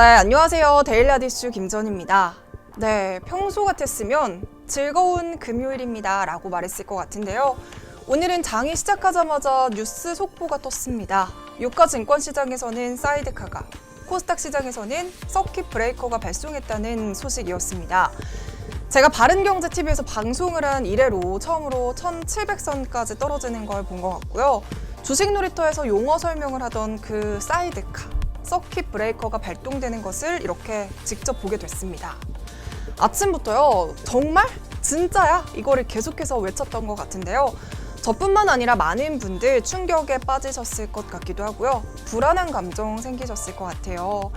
네, 안녕하세요. 데일리 아디슈 김전입니다. 네, 평소 같았으면 즐거운 금요일입니다. 라고 말했을 것 같은데요. 오늘은 장이 시작하자마자 뉴스 속보가 떴습니다. 유가 증권 시장에서는 사이드카가, 코스닥 시장에서는 서킷 브레이커가 발송했다는 소식이었습니다. 제가 바른경제TV에서 방송을 한 이래로 처음으로 1700선까지 떨어지는 걸 본 것 같고요. 주식 놀이터에서 용어 설명을 하던 그 사이드카, 서킷 브레이커가 발동되는 것을 이렇게 직접 보게 됐습니다. 아침부터요, 정말? 진짜야? 이거를 계속해서 외쳤던 것 같은데요. 저뿐만 아니라 많은 분들 충격에 빠지셨을 것 같기도 하고요. 불안한 감정 생기셨을 것 같아요.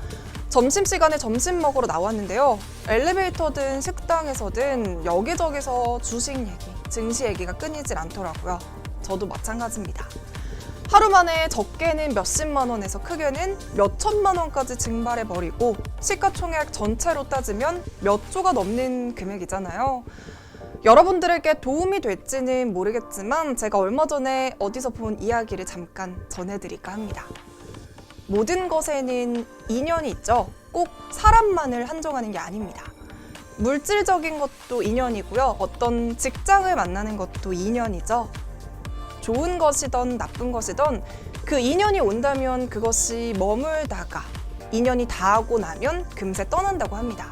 점심시간에 점심 먹으러 나왔는데요. 엘리베이터든 식당에서든 여기저기서 주식 얘기, 증시 얘기가 끊이질 않더라고요. 저도 마찬가지입니다. 하루 만에 적게는 몇십만 원에서 크게는 몇천만 원까지 증발해버리고 시가총액 전체로 따지면 몇 조가 넘는 금액이잖아요. 여러분들에게 도움이 될지는 모르겠지만 제가 얼마 전에 어디서 본 이야기를 잠깐 전해드릴까 합니다. 모든 것에는 인연이 있죠. 꼭 사람만을 한정하는 게 아닙니다. 물질적인 것도 인연이고요. 어떤 직장을 만나는 것도 인연이죠. 좋은 것이던 나쁜 것이던 그 인연이 온다면 그것이 머물다가 인연이 닿고 나면 금세 떠난다고 합니다.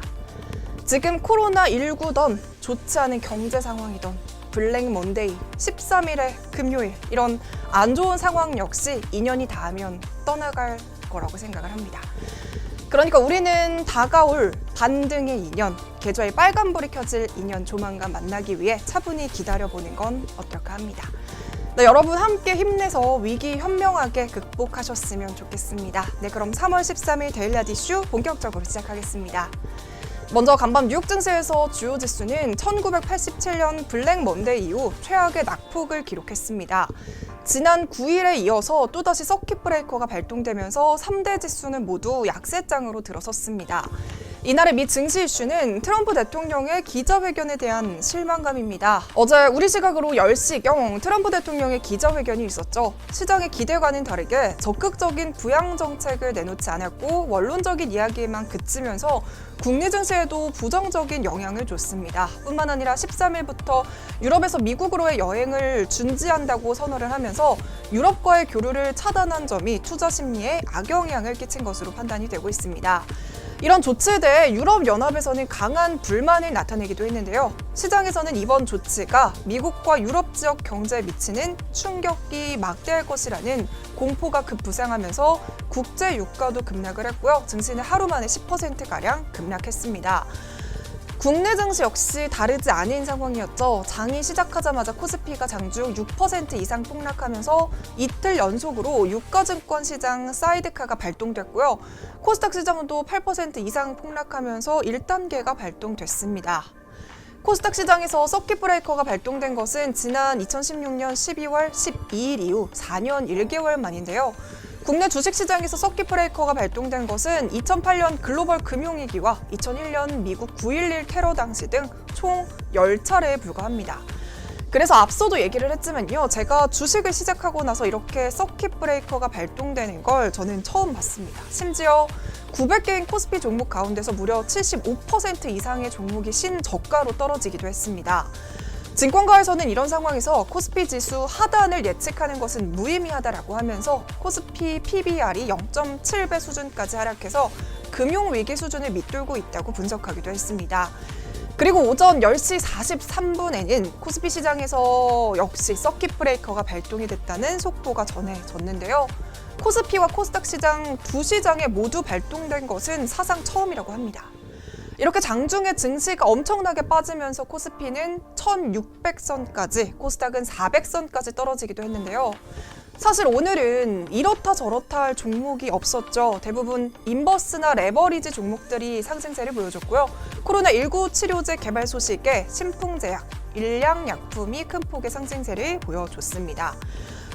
지금 코로나19던 좋지 않은 경제 상황이던 블랙 먼데이, 13일의 금요일 이런 안 좋은 상황 역시 인연이 닿으면 떠나갈 거라고 생각을 합니다. 그러니까 우리는 다가올 반등의 인연, 계좌에 빨간불이 켜질 인연 조만간 만나기 위해 차분히 기다려보는 건 어떨까 합니다. 네, 여러분 함께 힘내서 위기 현명하게 극복하셨으면 좋겠습니다. 네, 그럼 3월 13일 데일리아디슈 본격적으로 시작하겠습니다. 먼저 간밤 뉴욕 증시에서 주요 지수는 1987년 블랙 먼데이 이후 최악의 낙폭을 기록했습니다. 지난 9일에 이어서 또다시 서킷 브레이커가 발동되면서 3대 지수는 모두 약세장으로 들어섰습니다. 이날의 미 증시 이슈는 트럼프 대통령의 기자회견에 대한 실망감입니다. 어제 우리 시각으로 10시경 트럼프 대통령의 기자회견이 있었죠. 시장의 기대와는 다르게 적극적인 부양 정책을 내놓지 않았고 원론적인 이야기에만 그치면서 국내 증시에도 부정적인 영향을 줬습니다. 뿐만 아니라 13일부터 유럽에서 미국으로의 여행을 중지한다고 선언을 하면서 유럽과의 교류를 차단한 점이 투자 심리에 악영향을 끼친 것으로 판단이 되고 있습니다. 이런 조치에 대해 유럽연합에서는 강한 불만을 나타내기도 했는데요. 시장에서는 이번 조치가 미국과 유럽 지역 경제에 미치는 충격이 막대할 것이라는 공포가 급부상하면서 국제 유가도 급락을 했고요. 증시는 하루 만에 10%가량 급락했습니다. 국내 증시 역시 다르지 않은 상황이었죠. 장이 시작하자마자 코스피가 장중 6% 이상 폭락하면서 이틀 연속으로 유가증권 시장 사이드카가 발동됐고요. 코스닥 시장도 8% 이상 폭락하면서 1단계가 발동됐습니다. 코스닥 시장에서 서킷 브레이커가 발동된 것은 지난 2016년 12월 12일 이후 4년 1개월 만인데요. 국내 주식시장에서 서킷 브레이커가 발동된 것은 2008년 글로벌 금융위기와 2001년 미국 9.11 테러 당시 등 총 10차례에 불과합니다. 그래서 앞서도 얘기를 했지만요. 제가 주식을 시작하고 나서 이렇게 서킷 브레이커가 발동되는 걸 저는 처음 봤습니다. 심지어 900개인 코스피 종목 가운데서 무려 75% 이상의 종목이 신저가로 떨어지기도 했습니다. 증권가에서는 이런 상황에서 코스피 지수 하단을 예측하는 것은 무의미하다라고 하면서 코스피 PBR이 0.7배 수준까지 하락해서 금융위기 수준을 밑돌고 있다고 분석하기도 했습니다. 그리고 오전 10시 43분에는 코스피 시장에서 역시 서킷 브레이커가 발동이 됐다는 속보가 전해졌는데요. 코스피와 코스닥 시장 두 시장에 모두 발동된 것은 사상 처음이라고 합니다. 이렇게 장중에 증시가 엄청나게 빠지면서 코스피는 1600선까지, 코스닥은 400선까지 떨어지기도 했는데요. 사실 오늘은 이렇다 저렇다 할 종목이 없었죠. 대부분 인버스나 레버리지 종목들이 상승세를 보여줬고요. 코로나19 치료제 개발 소식에 신풍제약, 일량약품이 큰 폭의 상승세를 보여줬습니다.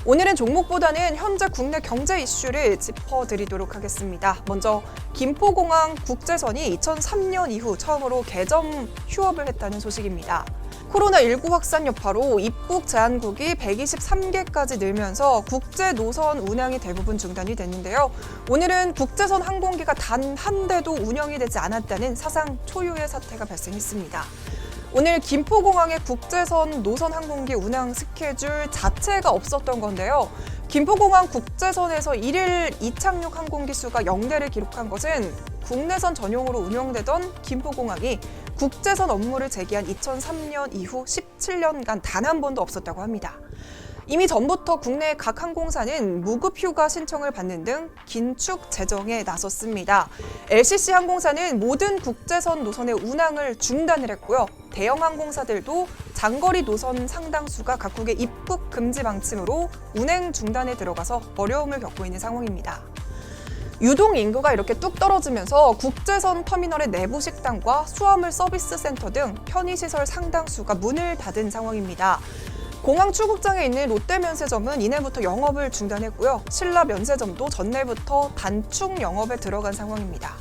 오늘은 종목보다는 현재 국내 경제 이슈를 짚어드리도록 하겠습니다. 먼저 김포공항 국제선이 2003년 이후 처음으로 개점 휴업을 했다는 소식입니다. 코로나19 확산 여파로 입국 제한국이 123개까지 늘면서 국제 노선 운항이 대부분 중단이 됐는데요. 오늘은 국제선 항공기가 단 한 대도 운영이 되지 않았다는 사상 초유의 사태가 발생했습니다. 오늘 김포공항의 국제선 노선 항공기 운항 스케줄 자체가 없었던 건데요. 김포공항 국제선에서 일일 이착륙 항공기 수가 0대를 기록한 것은 국내선 전용으로 운영되던 김포공항이 국제선 업무를 재개한 2003년 이후 17년간 단 한 번도 없었다고 합니다. 이미 전부터 국내 각 항공사는 무급 휴가 신청을 받는 등 긴축 재정에 나섰습니다. LCC 항공사는 모든 국제선 노선의 운항을 중단을 했고요. 대형 항공사들도 장거리 노선 상당수가 각국의 입국 금지 방침으로 운행 중단에 들어가서 어려움을 겪고 있는 상황입니다. 유동 인구가 이렇게 뚝 떨어지면서 국제선 터미널의 내부 식당과 수화물 서비스 센터 등 편의시설 상당수가 문을 닫은 상황입니다. 공항 출국장에 있는 롯데 면세점은 이날부터 영업을 중단했고요. 신라 면세점도 전날부터 단축 영업에 들어간 상황입니다.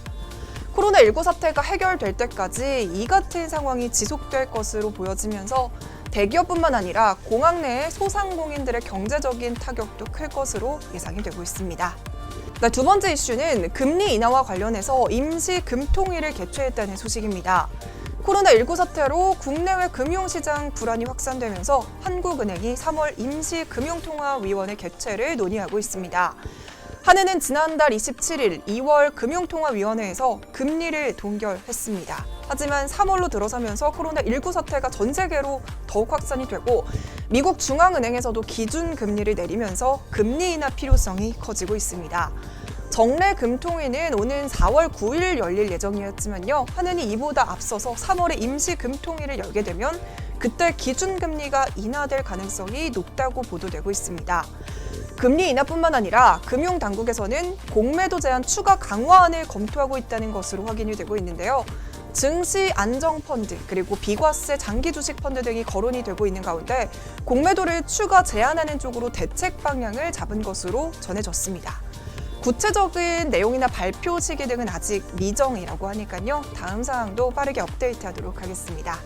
코로나19 사태가 해결될 때까지 이 같은 상황이 지속될 것으로 보여지면서 대기업뿐만 아니라 공항 내의 소상공인들의 경제적인 타격도 클 것으로 예상이 되고 있습니다. 네, 두 번째 이슈는 금리 인하와 관련해서 임시 금통위를 개최했다는 소식입니다. 코로나19 사태로 국내외 금융시장 불안이 확산되면서 한국은행이 3월 임시금융통화위원회 개최를 논의하고 있습니다. 한은은 지난달 27일 2월 금융통화위원회에서 금리를 동결했습니다. 하지만 3월로 들어서면서 코로나19 사태가 전 세계로 더욱 확산이 되고 미국 중앙은행에서도 기준 금리를 내리면서 금리 인하 필요성이 커지고 있습니다. 정례 금통위는 오는 4월 9일 열릴 예정이었지만요. 한은이 이보다 앞서서 3월에 임시 금통위를 열게 되면 그때 기준 금리가 인하될 가능성이 높다고 보도되고 있습니다. 금리 인하뿐만 아니라 금융 당국에서는 공매도 제한 추가 강화안을 검토하고 있다는 것으로 확인이 되고 있는데요. 증시 안정 펀드 그리고 비과세 장기 주식 펀드 등이 거론이 되고 있는 가운데 공매도를 추가 제한하는 쪽으로 대책 방향을 잡은 것으로 전해졌습니다. 구체적인 내용이나 발표 시기 등은 아직 미정이라고 하니까요. 다음 사항도 빠르게 업데이트하도록 하겠습니다.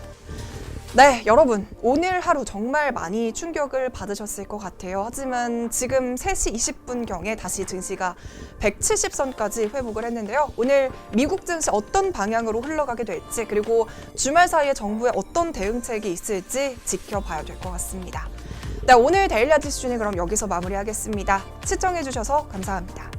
네, 여러분. 오늘 하루 정말 많이 충격을 받으셨을 것 같아요. 하지만 지금 3시 20분경에 다시 증시가 170선까지 회복을 했는데요. 오늘 미국 증시 어떤 방향으로 흘러가게 될지 그리고 주말 사이에 정부의 어떤 대응책이 있을지 지켜봐야 될 것 같습니다. 네, 오늘 데일리 아티스트는 그럼 여기서 마무리하겠습니다. 시청해주셔서 감사합니다.